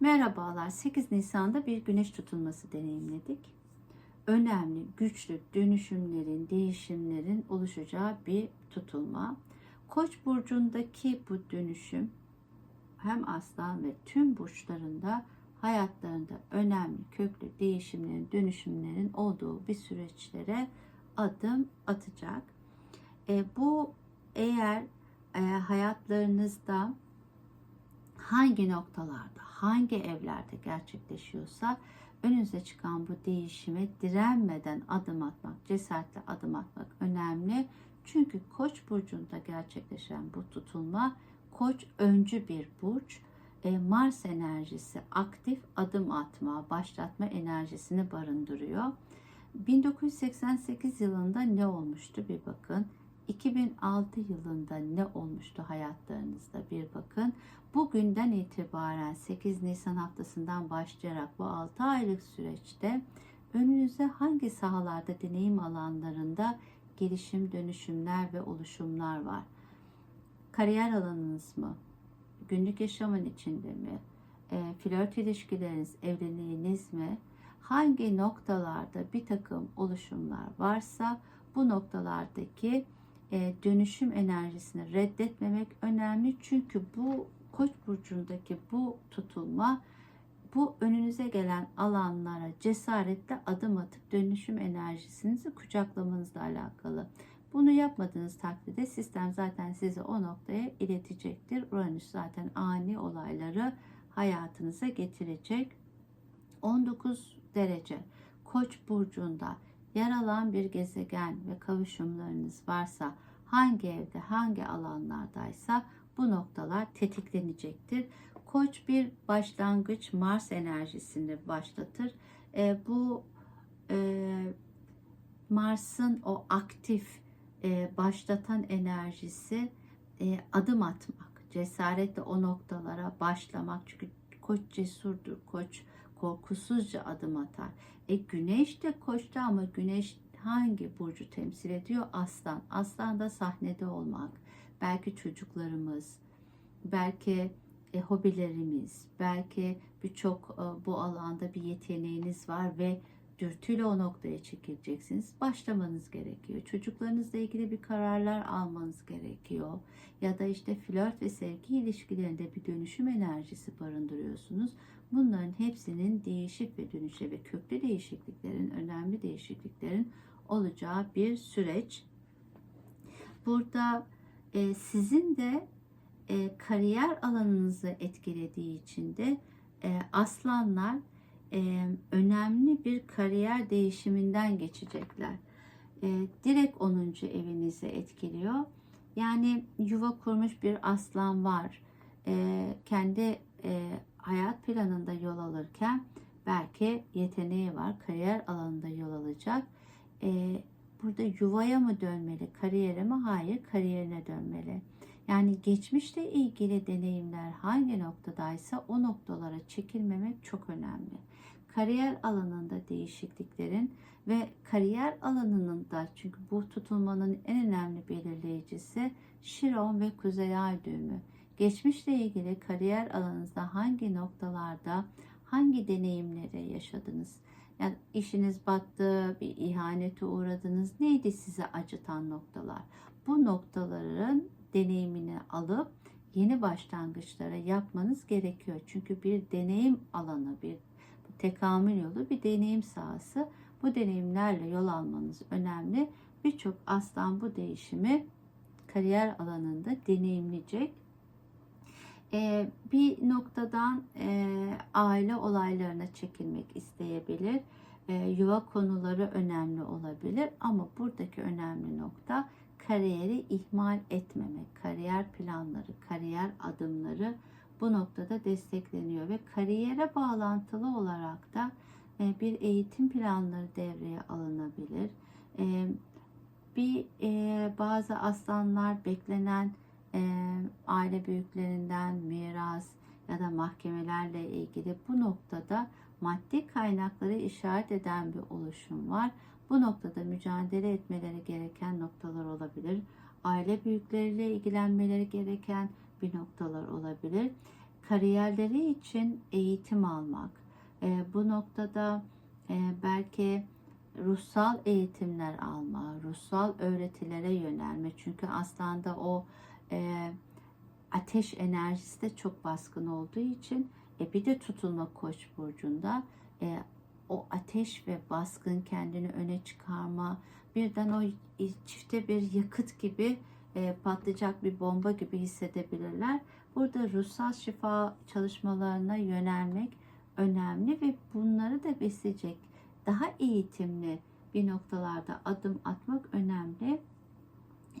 Merhabalar. 8 Nisan'da bir güneş tutulması deneyimledik. Önemli, güçlü dönüşümlerin, değişimlerin oluşacağı bir tutulma. Koç burcundaki bu dönüşüm hem aslan ve tüm burçlarında hayatlarında önemli köklü değişimlerin, dönüşümlerin olduğu bir süreçlere adım atacak. E, bu eğer e, hayatlarınızda hangi noktalarda, hangi evlerde gerçekleşiyorsa önünüze çıkan bu değişime direnmeden adım atmak, cesaretle adım atmak önemli. Çünkü Koç burcunda gerçekleşen bu tutulma Koç öncü bir burç. E, Mars enerjisi aktif adım atma, başlatma enerjisini barındırıyor. 1988 yılında ne olmuştu bir bakın. 2006 yılında ne olmuştu hayatlarınızda bir bakın. Bugünden itibaren 8 Nisan haftasından başlayarak bu 6 aylık süreçte önünüze hangi sahalarda deneyim alanlarında gelişim, dönüşümler ve oluşumlar var? Kariyer alanınız mı? Günlük yaşamın içinde mi? E, flört ilişkileriniz, evliliğiniz mi? Hangi noktalarda bir takım oluşumlar varsa bu noktalardaki e, dönüşüm enerjisini reddetmemek önemli. Çünkü bu Koç burcundaki bu tutulma bu önünüze gelen alanlara cesaretle adım atıp dönüşüm enerjisinizi kucaklamanızla alakalı. Bunu yapmadığınız takdirde sistem zaten sizi o noktaya iletecektir. Uranüs zaten ani olayları hayatınıza getirecek. 19 derece Koç burcunda yer alan bir gezegen ve kavuşumlarınız varsa hangi evde hangi alanlardaysa bu noktalar tetiklenecektir. Koç bir başlangıç Mars enerjisini başlatır. E, bu e, Mars'ın o aktif e, başlatan enerjisi e, adım atmak, cesaretle o noktalara başlamak. Çünkü Koç cesurdur, Koç korkusuzca adım atar. E Güneş de Koç'ta ama Güneş hangi burcu temsil ediyor? Aslan. Aslan da sahnede olmak. Belki çocuklarımız, belki e, hobilerimiz, belki birçok e, bu alanda bir yeteneğiniz var ve dürtüyle o noktaya çekileceksiniz. Başlamanız gerekiyor. Çocuklarınızla ilgili bir kararlar almanız gerekiyor. Ya da işte flört ve sevgi ilişkilerinde bir dönüşüm enerjisi barındırıyorsunuz. Bunların hepsinin değişik ve dönüşe ve köklü değişikliklerin, önemli değişikliklerin olacağı bir süreç. Burada e, sizin de e, kariyer alanınızı etkilediği için de e, aslanlar e, önemli bir kariyer değişiminden geçecekler. E, direkt 10. evinizi etkiliyor. Yani yuva kurmuş bir aslan var. E, kendi e, hayat planında yol alırken belki yeteneği var. Kariyer alanında yol alacak. E, burada yuvaya mı dönmeli, kariyere mi? Hayır, kariyerine dönmeli. Yani geçmişle ilgili deneyimler hangi noktadaysa o noktalara çekilmemek çok önemli. Kariyer alanında değişikliklerin ve kariyer alanının da çünkü bu tutulmanın en önemli belirleyicisi Şiron ve Kuzey Ay düğümü. Geçmişle ilgili kariyer alanınızda hangi noktalarda hangi deneyimleri yaşadınız? Yani işiniz battı, bir ihanete uğradınız. Neydi size acıtan noktalar? Bu noktaların deneyimini alıp yeni başlangıçlara yapmanız gerekiyor. Çünkü bir deneyim alanı, bir tekamül yolu, bir deneyim sahası. Bu deneyimlerle yol almanız önemli. Birçok aslan bu değişimi kariyer alanında deneyimleyecek. Ee, bir noktadan e, aile olaylarına çekilmek isteyebilir. E, yuva konuları önemli olabilir ama buradaki önemli nokta kariyeri ihmal etmemek, kariyer planları, kariyer adımları bu noktada destekleniyor ve kariyere bağlantılı olarak da e, bir eğitim planları devreye alınabilir. E, bir e, bazı aslanlar beklenen aile büyüklerinden miras ya da mahkemelerle ilgili bu noktada maddi kaynakları işaret eden bir oluşum var. Bu noktada mücadele etmeleri gereken noktalar olabilir. Aile büyükleriyle ilgilenmeleri gereken bir noktalar olabilir. kariyerleri için eğitim almak, e, bu noktada e, belki ruhsal eğitimler alma, ruhsal öğretilere yönelme. Çünkü aslında o e, ateş enerjisi de çok baskın olduğu için e, bir de tutulma koç burcunda e, o ateş ve baskın kendini öne çıkarma birden o çifte bir yakıt gibi e, patlayacak bir bomba gibi hissedebilirler. Burada ruhsal şifa çalışmalarına yönelmek önemli ve bunları da besleyecek daha eğitimli bir noktalarda adım atmak önemli.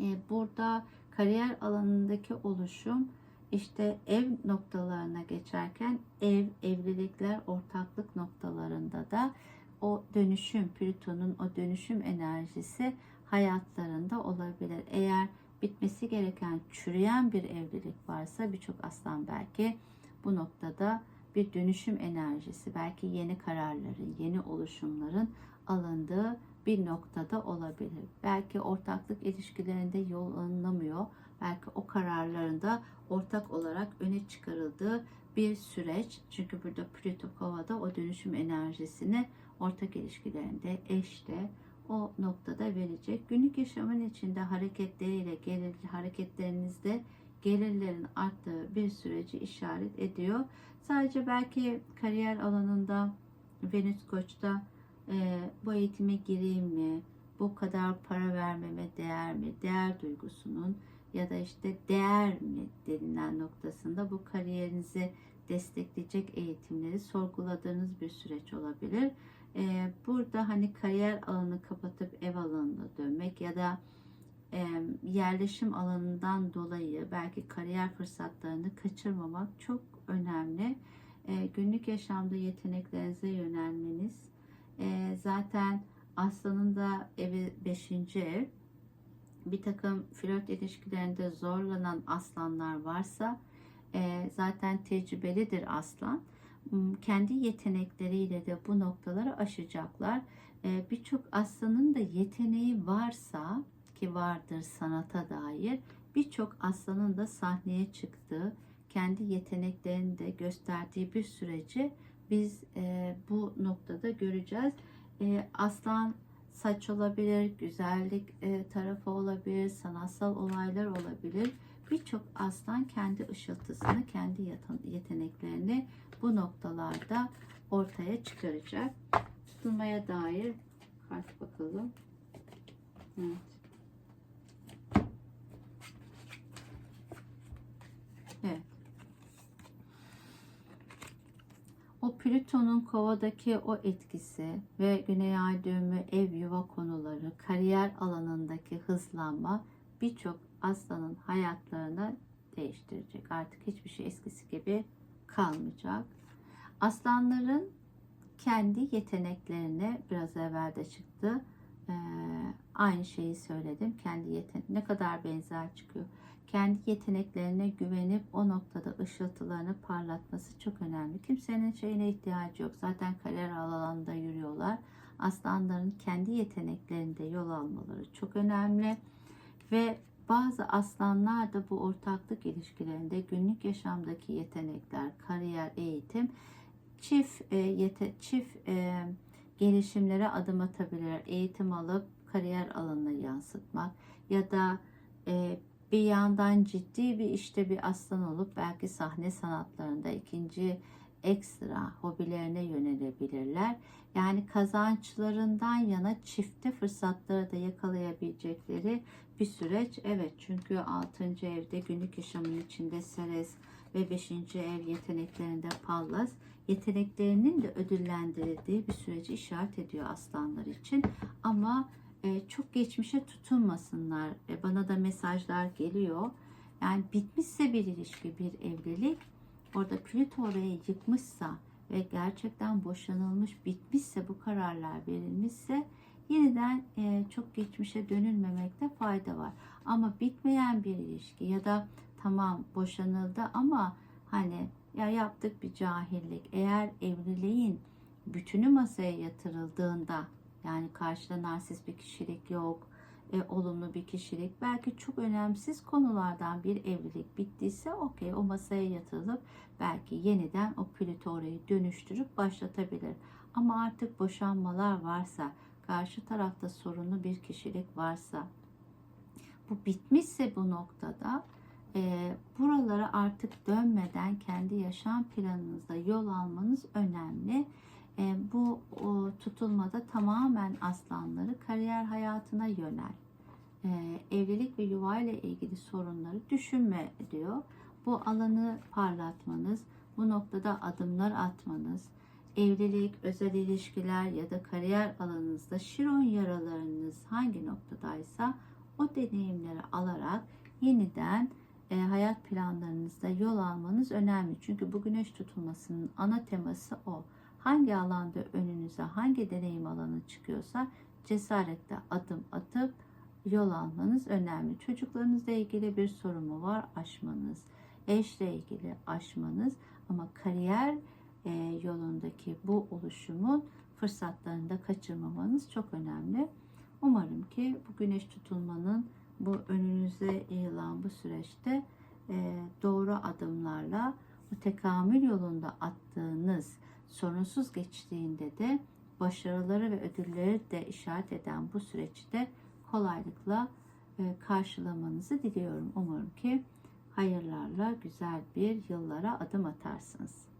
E, burada kariyer alanındaki oluşum işte ev noktalarına geçerken ev, evlilikler, ortaklık noktalarında da o dönüşüm, Plüton'un o dönüşüm enerjisi hayatlarında olabilir. Eğer bitmesi gereken çürüyen bir evlilik varsa birçok aslan belki bu noktada bir dönüşüm enerjisi, belki yeni kararların, yeni oluşumların alındığı bir noktada olabilir. Belki ortaklık ilişkilerinde yol alınamıyor. Belki o kararlarında ortak olarak öne çıkarıldığı bir süreç. Çünkü burada Plüto Kova'da o dönüşüm enerjisini ortak ilişkilerinde, eşte o noktada verecek. Günlük yaşamın içinde hareketleriyle, gelir, hareketlerinizde gelirlerin arttığı bir süreci işaret ediyor. Sadece belki kariyer alanında Venüs Koç'ta e, bu eğitime gireyim mi? Bu kadar para vermeme değer mi? Değer duygusunun ya da işte değer mi denilen noktasında bu kariyerinizi destekleyecek eğitimleri sorguladığınız bir süreç olabilir. Ee, burada hani kariyer alanı kapatıp ev alanına dönmek ya da e, yerleşim alanından dolayı belki kariyer fırsatlarını kaçırmamak çok önemli. E, günlük yaşamda yeteneklerinize yönelmeniz e, zaten aslanın da evi 5. ev bir takım flört ilişkilerinde zorlanan aslanlar varsa e, zaten tecrübelidir aslan. Hmm, Kendi yetenekleriyle de bu noktaları aşacaklar. E, Birçok aslanın da yeteneği varsa ki vardır sanata dair birçok aslanın da sahneye çıktığı, kendi yeteneklerini de gösterdiği bir süreci biz e, bu noktada göreceğiz. E, aslan saç olabilir, güzellik e, tarafı olabilir, sanatsal olaylar olabilir. Birçok aslan kendi ışıltısını, kendi yeteneklerini bu noktalarda ortaya çıkaracak. Tutulmaya dair kart bakalım. Evet. O Plüton'un kovadaki o etkisi ve güney ay düğümü ev yuva konuları, kariyer alanındaki hızlanma birçok aslanın hayatlarını değiştirecek. Artık hiçbir şey eskisi gibi kalmayacak. Aslanların kendi yeteneklerine biraz evvel de çıktı. Ee, aynı şeyi söyledim. Kendi yetenek ne kadar benzer çıkıyor. Kendi yeteneklerine güvenip o noktada ışıltılarını parlatması çok önemli. Kimsenin şeyine ihtiyacı yok. Zaten kariyer alanında yürüyorlar. Aslanların kendi yeteneklerinde yol almaları çok önemli. Ve bazı aslanlar da bu ortaklık ilişkilerinde günlük yaşamdaki yetenekler, kariyer, eğitim, çift e, yete, çift e, gelişimlere adım atabilir. Eğitim alıp kariyer alanına yansıtmak ya da e, bir yandan ciddi bir işte bir aslan olup belki sahne sanatlarında ikinci ekstra hobilerine yönelebilirler. Yani kazançlarından yana çifte fırsatları da yakalayabilecekleri bir süreç. Evet çünkü 6. evde günlük yaşamın içinde Seres ve 5. ev yeteneklerinde Pallas yeteneklerinin de ödüllendirildiği bir süreci işaret ediyor aslanlar için. Ama e, çok geçmişe tutunmasınlar. E, bana da mesajlar geliyor. Yani bitmişse bir ilişki, bir evlilik orada Plüto orayı yıkmışsa ve gerçekten boşanılmış, bitmişse bu kararlar verilmişse yeniden e, çok geçmişe dönülmemekte fayda var. Ama bitmeyen bir ilişki ya da tamam boşanıldı ama hani ya yaptık bir cahillik. Eğer evliliğin bütünü masaya yatırıldığında yani karşıda narsist bir kişilik yok, e, olumlu bir kişilik. Belki çok önemsiz konulardan bir evlilik bittiyse okey o masaya yatırılıp belki yeniden o Plüto orayı dönüştürüp başlatabilir. Ama artık boşanmalar varsa, karşı tarafta sorunlu bir kişilik varsa, bu bitmişse bu noktada e, buralara artık dönmeden kendi yaşam planınızda yol almanız önemli. E, bu o, tutulmada tamamen aslanları kariyer hayatına yönel. E, evlilik ve yuva ile ilgili sorunları düşünme diyor. Bu alanı parlatmanız, bu noktada adımlar atmanız, evlilik, özel ilişkiler ya da kariyer alanınızda şiron yaralarınız hangi noktadaysa o deneyimleri alarak yeniden e, hayat planlarınızda yol almanız önemli. Çünkü bu güneş tutulmasının ana teması o. Hangi alanda önünüze hangi deneyim alanı çıkıyorsa cesaretle adım atıp yol almanız önemli. Çocuklarınızla ilgili bir sorun var? Aşmanız. Eşle ilgili aşmanız ama kariyer e, yolundaki bu oluşumun fırsatlarını da kaçırmamanız çok önemli. Umarım ki bu güneş tutulmanın bu önünüze yayılan bu süreçte e, doğru adımlarla bu tekamül yolunda attığınız sorunsuz geçtiğinde de başarıları ve ödülleri de işaret eden bu süreçte kolaylıkla e, karşılamanızı diliyorum. Umarım ki hayırlarla güzel bir yıllara adım atarsınız.